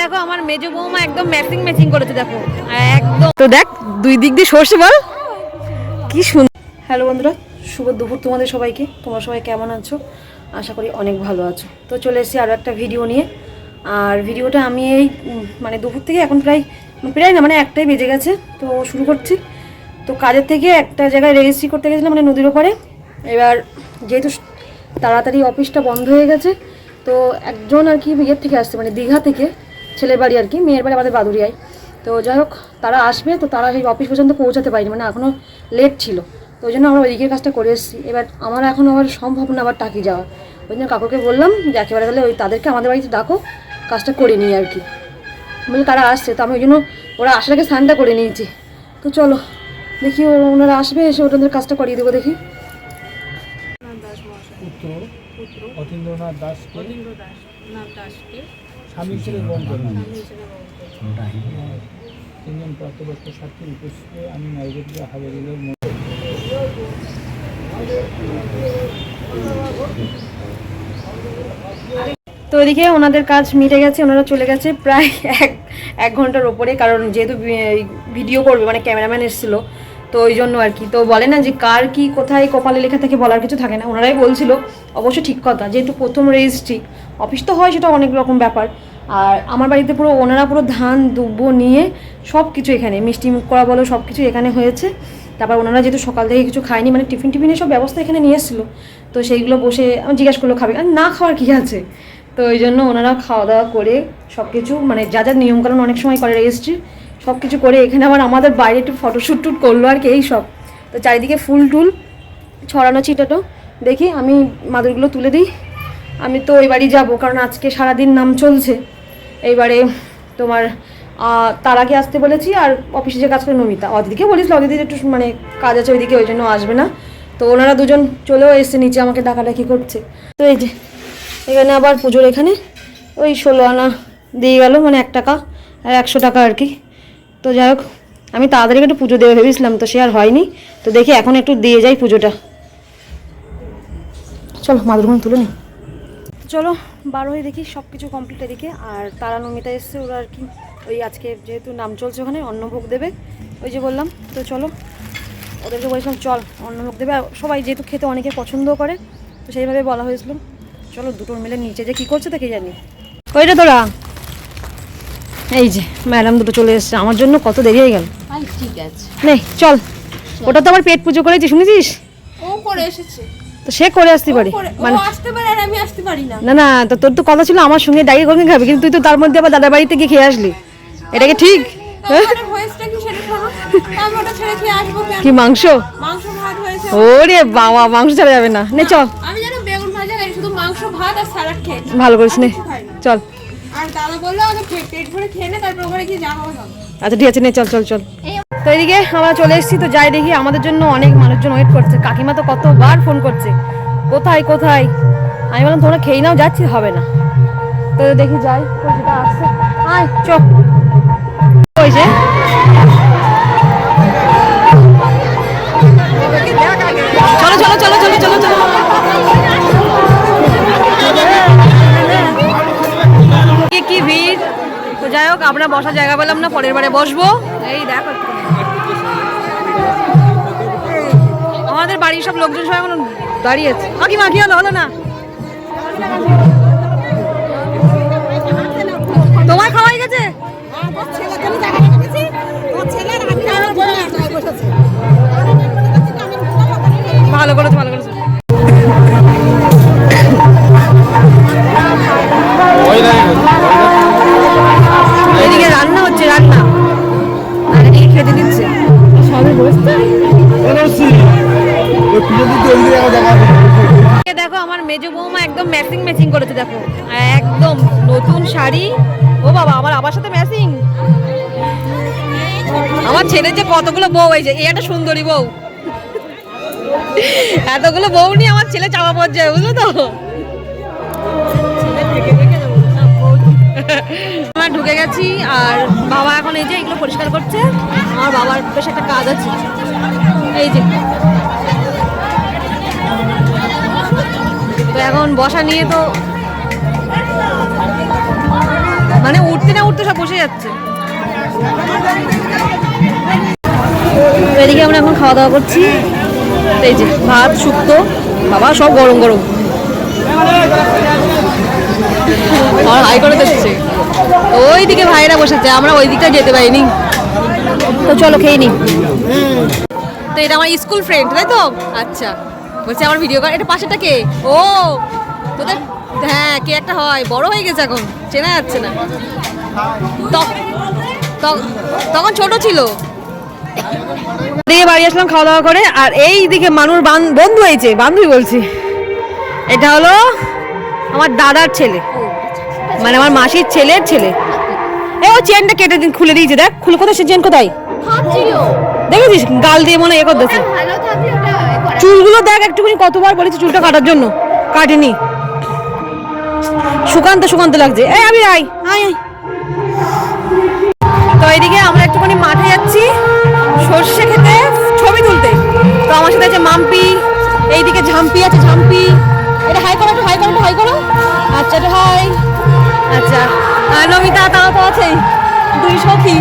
দেখো আমার মেজো বৌমা একদম ম্যাচিং ম্যাচিং করেছে দেখো। একদম তো দেখ দুই দিক দিয়ে সর্ষে বল। কি সুন্দর হ্যালো বন্ধুরা শুভ দুপুর তোমাদের সবাইকে। তোমরা সবাই কেমন আছো? আশা করি অনেক ভালো আছো। তো চলে এসেছি আরও একটা ভিডিও নিয়ে। আর ভিডিওটা আমি এই মানে দুপুর থেকে এখন প্রায় প্রায় না মানে একটাই বেজে গেছে। তো শুরু করছি। তো কাজের থেকে একটা জায়গায় রেজিস্ট্রি করতে গেছিলাম মানে নদীর ওপারে। এবার যেহেতু তাড়াতাড়ি অফিসটা বন্ধ হয়ে গেছে তো একজন আর কি ইয়ের থেকে আসছে মানে দীঘা থেকে। ছেলের বাড়ি আর কি মেয়ের বাড়ি আমাদের বাদুরিয়ায় তো যাই হোক তারা আসবে তো তারা সেই অফিস পর্যন্ত পৌঁছাতে পারিনি মানে এখনও লেট ছিল। তো ওই জন্য আমরা ওইদিকের কাজটা করে এসেছি। এবার আমার এখন আবার সম্ভব না আবার টাকি যাওয়া। ওই জন্য কাকুকে বললাম যে একেবারে তাহলে ওই তাদেরকে আমাদের বাড়িতে ডাকো কাজটা করে নিই আর কি। বলে তারা আসছে। তো আমি ওই জন্য ওরা আসার আগে স্নানটা করে নিয়েছি। তো চলো দেখি ওনারা আসবে এসে ওদের কাজটা করিয়ে দেবো দেখি। পুত্র অতীন্দ্রনাথ দাসকে। স্বামী হিসেবে গ্রহণ করলাম তিনজন প্রাপ্তবয়স্ক আমি হাজারিলের তো ওইদিকে ওনাদের কাজ মিটে গেছে ওনারা চলে গেছে প্রায় এক এক ঘণ্টার ওপরে কারণ যেহেতু ভিডিও করবে মানে ক্যামেরাম্যান এসেছিল তো ওই জন্য আর কি। তো বলে না যে কার কি কোথায় কপালে লেখা থাকে বলার কিছু থাকে না। ওনারাই বলছিল অবশ্য ঠিক কথা যেহেতু প্রথম রেজিস্ট্রি অফিস তো হয় সেটা অনেক রকম ব্যাপার আর আমার বাড়িতে পুরো ওনারা পুরো ধান, দুব্ব নিয়ে সব কিছু এখানে, মিষ্টি মুখ করা বলো সব কিছু এখানে হয়েছে। তারপর ওনারা যেহেতু সকাল থেকে কিছু খায়নি মানে টিফিন টিফিনের সব ব্যবস্থা এখানে নিয়ে এসেছিল। তো সেইগুলো বসে আমি জিজ্ঞাসা করল, খাবে? আর না, খাওয়ার কী আছে? তো ওই জন্য ওনারা খাওয়া দাওয়া করে সব কিছু মানে যা যা নিয়মকানুন অনেক সময় করে রেজিস্ট্রি সব কিছু করে এখানে আবার আমাদের বাইরে একটু ফটোশ্যুট টুট করল আর কি, এই সব। তো চারিদিকে ফুল টুল ছড়ানো ছিটাটো দেখি আমি মাদুরগুলো তুলে দিই। আমি তো ওই বাড়ি যাব, কারণ আজকে সারাদিন নাম চলছে। এইবারে তোমার তার আগে আসতে বলেছি আর অফিসে যে কাজ করে নমিতা। অদিতিকে বলিস, অদিতির একটু মানে কাজ আছে ওইদিকে, ওই জন্য আসবে না। তো ওনারা দুজন চলেও এসছে নিচে, আমাকে ডাকাডাকি করছে। তো এই যে, এখানে আবার পুজোর এখানে ওই ষোলো আনা দিয়ে গেল মানে এক টাকা, আর একশো টাকা আর কি। তো যাই হোক, আমি তাড়াতাড়ি একটু পুজো দেবে ভেবেছিলাম, তো সে আর হয়নি। তো দেখি এখন একটু দিয়ে যাই পুজোটা। চলো মাদুরগুলো তুলে নিই চলো বার হয়ে দেখি সব কিছু কমপ্লিট এদিকে আর তারা নমিতা এসছে ওরা আর কি ওই আজকে যেহেতু নাম চলছে ওখানে অন্নভোগ দেবে। ওই যে বললাম তো চলো ওদেরকে বলেছিলাম চল অন্নভোগ দেবে। আর সবাই যেহেতু খেতে অনেকে পছন্দ করে তো সেইভাবে বলা হয়েছিল। চলো দুটোর মিলে নিচে যে কী করছে তা কে জানি। ওইটা তোরা। এই যে ম্যাডাম দুটো চলে এসছে আমার জন্য কত দেরি হয়ে গেল। ঠিক আছে। নে চল ওটা তো আবার পেট পুজো করেছি শুনেছিস? ও করে এসেছে। তো সে করে আসতে পারে। মানে আসতে পারে আর আমি আসতে পারি না। না না তো তোর তো কথা ছিল আমার সঙ্গে ডাইরি করে খাবি কিন্তু তুই তো তার মধ্যে আবার দাদার বাড়িতে গিয়ে খেয়ে আসলি। এটা কি ঠিক? হ্যাঁ? কি মাংস? ওরে বাবা মাংস ছাড়া যাবে না। নে চল। আমি যেন বেগুন ভাজা খাই শুধু মাংস ভাত আর স্যালাড খেয়েছি ভালো করিস নে চল। আর দাদা বলল আগে পেট ভরে খেয়ে নে তারপর ওখানে গিয়ে যা হবে। হবে। আচ্ছা ঠিক আছে নে চল চল চল। তো এদিকে আমরা চলে এসেছি, তো যাই দেখি আমাদের জন্য অনেক মানুষজন ওয়েট করছে। কাকিমা তো কতবার ফোন করছে, কোথায় কোথায়? আমি বললাম, তোমরা খেয়ে নাও, যাচ্ছি, হবে না। তো দেখি যাই যেটা আসছে। আয় ওই যে। কি ভিড়? তো যাই হোক, আমরা বসার জায়গা পেলাম না, পরের বারে বসবো। এই দেখো আমাদের বাড়ির সব লোকজন সবাই এখন দাঁড়িয়ে আছে। কাকিমা হলো? হলো না? তোমার খাওয়াই গেছে? ভালো করেছ ভালো করেছ। আমার ছেলের যে কতগুলো বউ হয়েছে এই একটা সুন্দরী বউ। এতগুলো বউ নিয়ে আমার ছেলে চাপা পড়ছে বুঝলো তো। আমরা ঢুকে গেছি, আর বাবা এখন এই যে এগুলো পরিষ্কার করছে। আমার বাবার বেশ একটা কাজ আছে। এই যে। তো এখন বসা নিয়ে তো মানে উঠতে না উঠতে সব বসে যাচ্ছে। এদিকে আমরা এখন খাওয়া দাওয়া করছি। এই যে ভাত, শুক্তো, বাবা সব গরম গরম। হাই করে দিচ্ছে। ওই দিকে ভাইরা বসেছে, আমরা ওই দিকটা যেতে পারিনি। তো চলো খেয়ে নি। তো এটা আমার স্কুল ফ্রেন্ড তাই তো? আচ্ছা। বলছে আমার ভিডিও কর এটা পাশেটা কে? ও! তোদের হ্যাঁ কে একটা হয়। বড় হয়ে গেছে এখন। চেনা যাচ্ছে না। তখন ছোট ছিল। দিয়ে বাড়ি আসলাম খাওয়া দাওয়া করে আর এই দিকে মানুষ বান- বন্ধু হয়েছে বান্ধবী বলছি। এটা হলো আমার দাদার ছেলে। মানে আমার মাসির ছেলের ছেলে। এ ও চেনটা কেটে দিন খুলে দিয়েছে দেখ খুলে কোথায় সে চেন কোথায়? দেখেছিস? গাল দিয়ে মনে হয় এ করতেছে। এ করা চুলগুলো দেখ একটুখানি কতবার বলেছি চুলটা কাটার জন্য। কাটেনি। সুকান্ত সুকান্ত লাগছে। এই আমি আই আয় আয়। তো এইদিকে আমরা একটুখানি মাঠে যাচ্ছি সর্ষে খেতে ছবি তুলতে। তো আমার সাথে আছে মাম্পি এইদিকে ঝাম্পি আছে ঝাম্পি। এটা হাই করো একটু হাই করো একটু হাই করো। আচ্ছা এটা হাই। আচ্ছা নমিতা তাও তো আছে দুই সখী।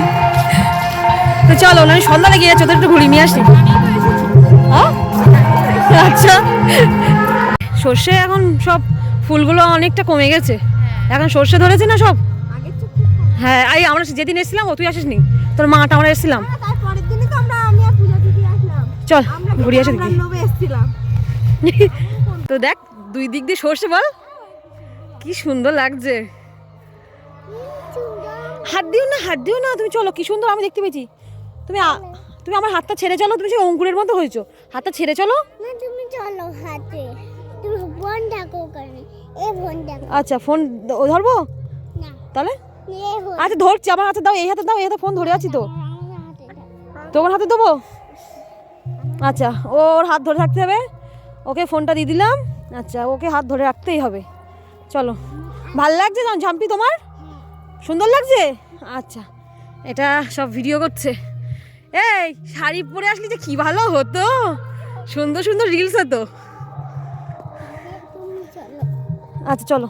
তো চলো না আমি সন্ধ্যা লেগে যাচ্ছে ওদের একটু ঘুরিয়ে নিয়ে আসি। হ্যাঁ? আচ্ছা। সর্ষে এখন সব ফুলগুলো অনেকটা কমে গেছে। এখন সর্ষে ধরেছে না সব? হ্যাঁ এই আমরা যেদিন এসেছিলাম ও তুই আসিসনি? তোর মাটা আমরা এসেছিলাম। আসলাম। চল ঘুরিয়ে আসি এসেছিলাম। তো দেখ দুই দিক দিয়ে সর্ষে বল। কি সুন্দর লাগছে। হাত দিও না হাত দিও না তুমি চলো কি সুন্দর আমি দেখতে পেয়েছি। তুমি তুমি আমার হাতটা ছেড়ে চলো তুমি সেই অঙ্কুরের মতো হয়েছো। হাতটা ছেড়ে চলো। না তুমি চলো হাতে। তুমি ফোন ডাকো কারণে এ ফোন ডাকো আচ্ছা ফোন ধরবো? না। তাহলে? আচ্ছা ধরছি, আমার হাতে দাও, এই হাতে দাও, এই হাতে ফোন ধরে আছি তো। তোমার হাতে দেবো? আচ্ছা ওর হাত ধরে রাখতে হবে। ওকে ফোনটা দিয়ে দিলাম। আচ্ছা ওকে হাত ধরে রাখতেই হবে। চলো। ভালো লাগছে ঝাম্পি তোমার? সুন্দর লাগছে? আচ্ছা এটা সব ভিডিও করছে। এই, শাড়ি পরে আসলে যে কি ভালো হতো। সুন্দর সুন্দর রিলস হতো। আচ্ছা চলো।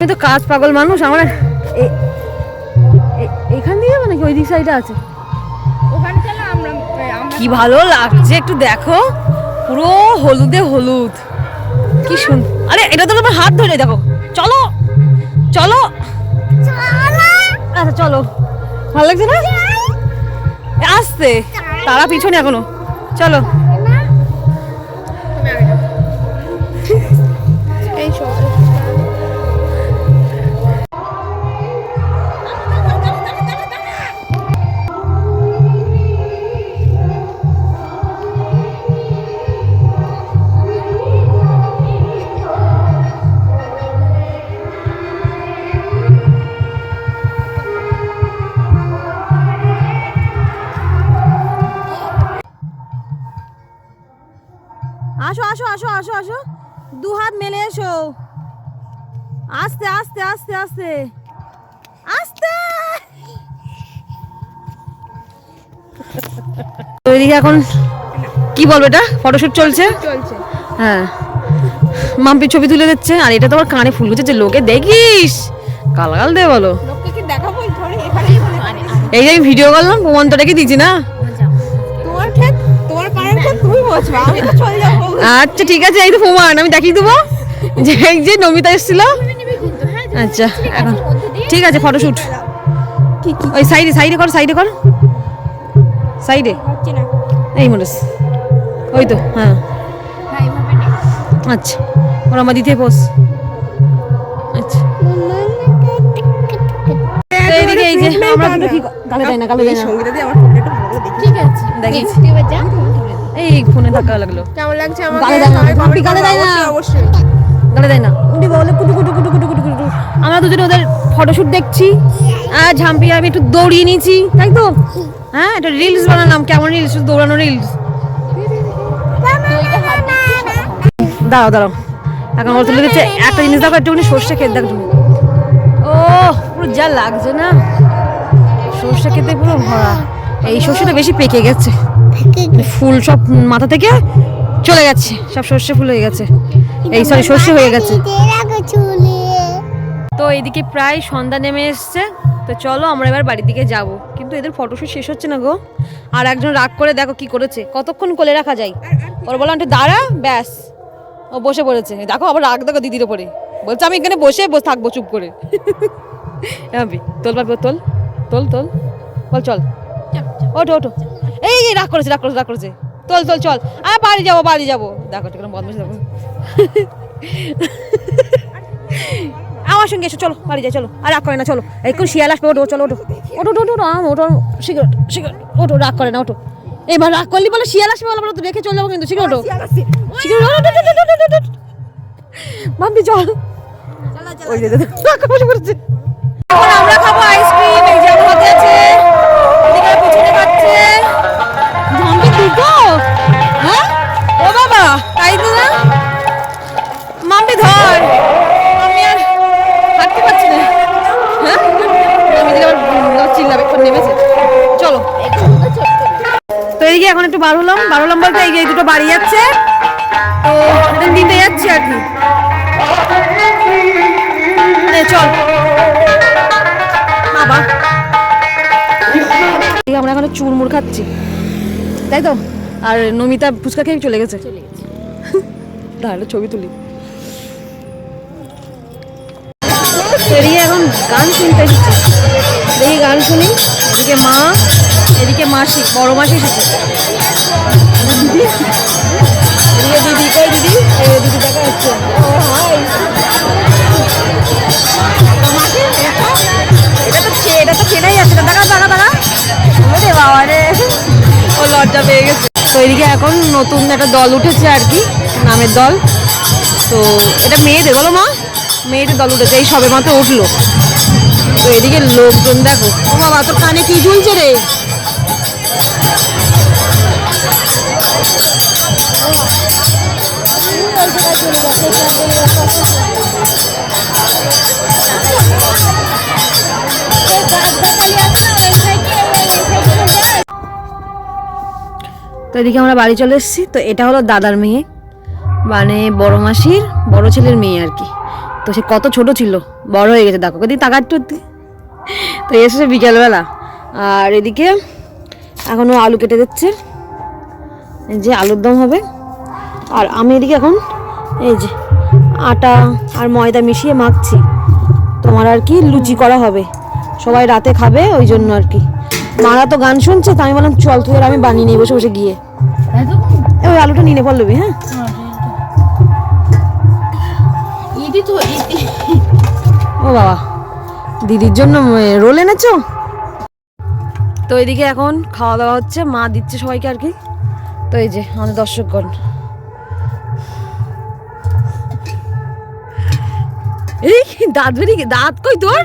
আমি তো কাজ পাগল মানুষ, আমার এখান দিয়ে যাব নাকি? ওই দিক সাইডে আছে। ওখানে চলো আমরা আমরা কি ভালো লাগছে একটু দেখো। পুরো হলুদে হলুদ। কি শুন আরে এটা তো তোমার হাত ধরে দেখো। চলো চলো। আচ্ছা চলো। ভালো লাগছে না? আসতে তারা পিছনে এখনও। চলো। আসো আসো আসো আসো আসো। দু হাত মেলে এসো। আস্তে আস্তে আস্তে আস্তে। আস্তে! তো এদিকে এখন কি বলব এটা? ফটোশুট চলছে? চলছে। হ্যাঁ। মাম্পি ছবি তুলে দিচ্ছে আর এটা তো আবার কানে ফুল গুছেছে লোকে দেখিস? কালগাল দে বলো। এই যে আমি ভিডিও করলাম প্রমাণ তো রেখে দিয়েছি না? আচ্ছা ঠিক আছে এই তো প্রমাণ আমি দেখিয়ে দেবো। যে যে নমিতা এসেছিল। আচ্ছা এখন। ঠিক আছে ফটোশুট ওই সাইডে সাইডে কর সাইডে কর। সাইডে। এই মোটস ওই তো হ্যাঁ। নেই আচ্ছা ওরা আমার দিতে পোস আচ্ছা। এইদিকে এই যে আমরা গালে দেয় না গালে দেয় না। দেখি ঠিক আছে। যা এই ফোনে ধাক্কা লাগল। কেমন লাগছে গালে দেয় না, ভাবি গালে দেয় না। অবশ্যই অবশ্যই। গালে দেয় না। উনি বলে কুটু কুটু কুটু কুটু কুটু কুটু। আমরা দুজনে ওদের ফটোশুট দেখছি। আর ঝাম্পি আমি একটু দৌড়িয়ে নিয়েছি তাই তো? হ্যাঁ এটা রিলস বানালাম। কেমন রিলস দৌড়ানো রিলস দাঁড়াও দাঁড়াও। এখন ওরা তুলে দিচ্ছে। একটা জিনিস দেখো একটুখানি সর্ষে খেতে দেখো তুমি। ও পুরো যা লাগছে না। সর্ষে খেতে পুরো ভরা। এই সর্ষেটা বেশি পেকে গেছে। ফুল সব মাথা থেকে চলে গেছে। সব সর্ষে ফুল হয়ে গেছে। এই সরি সর্ষে হয়ে গেছে। তো এইদিকে প্রায় সন্ধ্যা নেমে এসছে। তো চলো আমরা এবার বাড়ির দিকে যাব। কিন্তু এদের ফটোশুট শেষ হচ্ছে না গো। আর একজন রাগ করে দেখো কি করেছে। কতক্ষণ কোলে রাখা যায়? ওর বললাম একটু দাঁড়া ব্যাস। ও বসে পড়েছে। দেখো আবার রাগ দেখো দিদির ওপরে বলছে আমি এখানে বসে বসে থাকব চুপ করে। তোল পারব তোল। তোল তোল। বল চল। ওঠো ওঠো। এই এই রাগ করেছে রাগ করেছে রাগ করেছে। চল তোল চল। আর বাড়ি যাব বাড়ি যাব। দেখো ঠিক বদমাশ দেখো। আমার সঙ্গে এসো চলো বাড়ি যাই চলো। আর রাগ করে না চলো। এখন শিয়াল আসবে ওঠো চলো ওঠো। ওঠো ওঠো ওঠো আম ওঠো শীঘ্র শীঘ্র ওঠো। রাগ করে না ওঠো। এবার রাগ করলি বলে শিয়াল আসবে বলে তো রেখে চলে যাব কিন্তু শীঘ্র ওঠো। ওঠো। ভাবছি চল। ওই দেখো, আমরা খাব আইসক্রিম আমরা এখন চুরমুর খাচ্ছি। তাই তো? আর নমিতা ফুচকা খেয়ে চলে গেছে। চলে গেছে। তাহলে ছবি তুলি। এদিকে এখন গান শুনতে এসেছি। দেখি গান শুনি। এদিকে মা এদিকে মাসি বড় মাসি এসেছে। লজ্জা পেয়ে গেছে। তো এদিকে এখন নতুন একটা দল উঠেছে আর কি, নামের দল। তো এটা মেয়েদের, বলো মা, মেয়েদের দল উঠেছে, এই সবে মাত্র উঠল। তো এদিকে লোকজন দেখো, ও বাবা, তোর কানে কি ঝুলছে রে? তো এদিকে আমরা বাড়ি চলে এসেছি। তো এটা হলো দাদার মেয়ে মানে বড় মাসির, বড় ছেলের মেয়ে আর কি। তো সে কত ছোট ছিল, বড় হয়ে গেছে, দেখো, এদিকে তাকাচ্ছ তো এসেছে বিকেলবেলা। আর এদিকে এখনও আলু কেটে দিচ্ছে। যে আলুর দম হবে। আর আমি এদিকে এখন এই যে আটা আর ময়দা মিশিয়ে মাখছি। তোমার আর কি লুচি করা হবে। সবাই রাতে খাবে, ওই জন্য আর কি। মারা তো গান শুনছে তো আমি বললাম চল তুই আর আমি বানিয়ে নিয়ে বসে বসে গিয়ে। ওই আলুটা নিয়ে নে পড়লবি হ্যাঁ? ইদি তো ইদি। ও বাবা দিদির জন্য রোল এনেছো? তো এদিকে এখন খাওয়া দাওয়া হচ্ছে মা দিচ্ছে সবাইকে আর কি। তো এই যে আমাদের দর্শকগণ। এই দাঁত বেরিয়ে দাঁত কই তোর?